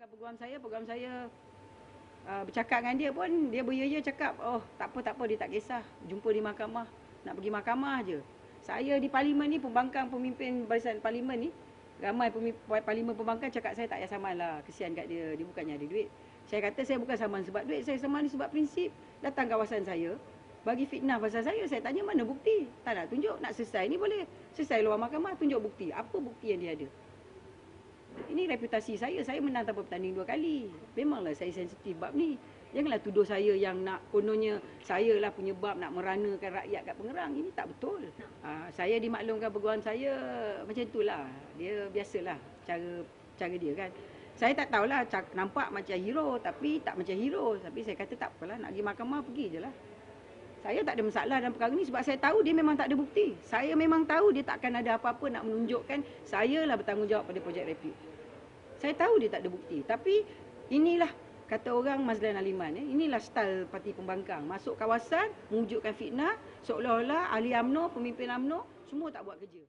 Bukan peguam saya, peguam saya uh, bercakap dengan dia pun, dia beria cakap, oh tak apa, tak apa, dia tak kisah. Jumpa di mahkamah, nak pergi mahkamah je. Saya di parlimen ni, pembangkang pemimpin barisan parlimen ni, ramai pemimpin parlimen pembangkang cakap saya tak payah saman lah. Kesian kat dia, dia bukannya ada duit. Saya kata saya bukan saman sebab duit, saya saman ni sebab prinsip. Datang kawasan saya, bagi fitnah pasal saya, saya tanya mana bukti. Tak nak tunjuk, nak selesai ni boleh. Selesai luar mahkamah, tunjuk bukti. Apa bukti yang dia ada? Reputasi saya. Saya menang tanpa bertanding dua kali. Memanglah saya sensitif bab ni. Janganlah tuduh saya yang nak kononnya saya lah punya bab nak meranakan rakyat kat pengerang. Ini tak betul. Ha, saya dimaklumkan peguam saya macam itulah. Dia biasalah cara cara dia kan. Saya tak tahulah nampak macam hero tapi tak macam hero. Tapi saya kata tak apalah nak pergi mahkamah pergi je lah. Saya tak ada masalah dalam perkara ni sebab saya tahu dia memang tak ada bukti. Saya memang tahu dia takkan ada apa-apa nak menunjukkan saya lah bertanggungjawab pada projek Rapid. Saya tahu dia tak ada bukti. Tapi inilah kata orang Mazlan Aliman. Eh, inilah style parti pembangkang. Masuk kawasan, mewujudkan fitnah, seolah-olah ahli UMNO, pemimpin UMNO, semua tak buat kerja.